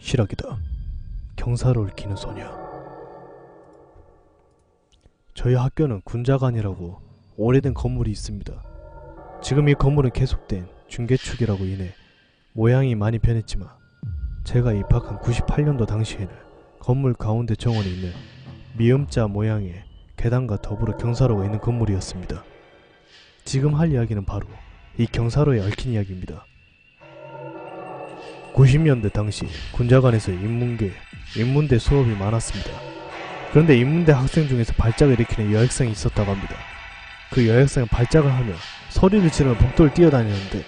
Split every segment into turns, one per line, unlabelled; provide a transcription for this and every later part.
시락이다. 경사로를 기는 소녀. 저희 학교는 군자관이라고 오래된 건물이 있습니다. 지금 이 건물은 계속된 중개축이라고 인해 모양이 많이 변했지만 제가 입학한 98년도 당시에는 건물 가운데 정원에 있는 미음자 모양의 계단과 더불어 경사로가 있는 건물이었습니다. 지금 할 이야기는 바로 이 경사로에 얽힌 이야기입니다. 90년대 당시 군자관에서 인문계, 인문대 수업이 많았습니다. 그런데 인문대 학생 중에서 발작을 일으키는 여학생이 있었다고 합니다. 그 여학생은 발작을 하며 소리를 지르며 복도를 뛰어다니는데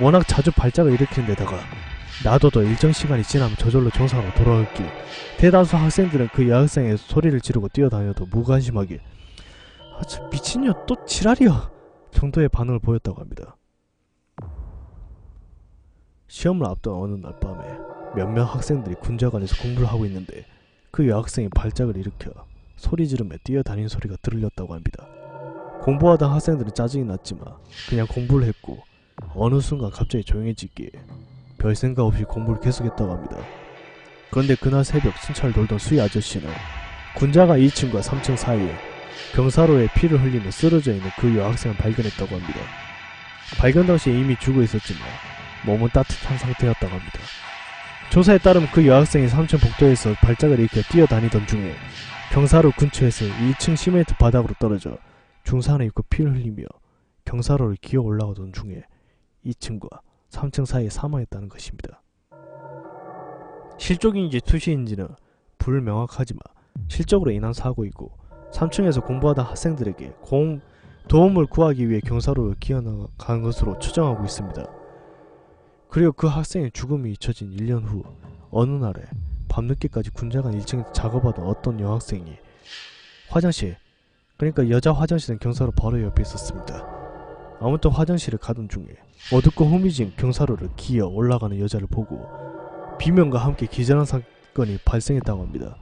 워낙 자주 발작을 일으키는 데다가 놔둬도 일정 시간이 지나면 저절로 정상으로 돌아왔기에 대다수 학생들은 그 여학생의 소리를 지르고 뛰어다녀도 무관심하게 아, 저 미친년 또 지랄이야 정도의 반응을 보였다고 합니다. 시험을 앞둔 어느 날 밤에 몇몇 학생들이 군자관에서 공부를 하고 있는데 그 여학생이 발작을 일으켜 소리 지르며 뛰어다니는 소리가 들렸다고 합니다. 공부하던 학생들은 짜증이 났지만 그냥 공부를 했고 어느 순간 갑자기 조용해지기에 별 생각 없이 공부를 계속했다고 합니다. 그런데 그날 새벽 순찰을 돌던 수희 아저씨는 군자관 2층과 3층 사이에 경사로에 피를 흘리며 쓰러져 있는 그 여학생을 발견했다고 합니다. 발견 당시에 이미 죽어 있었지만 몸은 따뜻한 상태였다고 합니다. 조사에 따르면 그 여학생이 3층 복도에서 발작을 일으켜 뛰어다니던 중에 경사로 근처에서 2층 시멘트 바닥으로 떨어져 중산을 입고 피를 흘리며 경사로를 기어 올라가던 중에 2층과 3층 사이에 사망했다는 것입니다. 실족인지 투시인지는 불명확하지만 실적으로 인한 사고이고 3층에서 공부하던 학생들에게 공, 도움을 구하기 위해 경사로를 기어나간 것으로 추정하고 있습니다. 그리고 그 학생의 죽음이 잊혀진 1년 후 어느 날에 밤늦게까지 군자관 1층에서 작업하던 어떤 여학생이 화장실 그러니까 여자 화장실은 경사로 바로 옆에 있었습니다. 아무튼 화장실을 가던 중에 어둡고 흐미진 경사로를 기어 올라가는 여자를 보고 비명과 함께 기절한 사건이 발생했다고 합니다.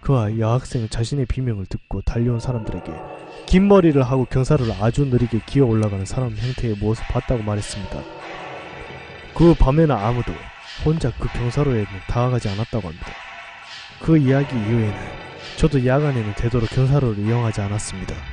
그와 여학생은 자신의 비명을 듣고 달려온 사람들에게 긴 머리를 하고 경사로를 아주 느리게 기어 올라가는 사람 형태의 무엇을 봤다고 말했습니다. 그 밤에는 아무도 혼자 그 경사로에는 다가가지 않았다고 합니다. 그 이야기 이후에는 저도 야간에는 되도록 경사로를 이용하지 않았습니다.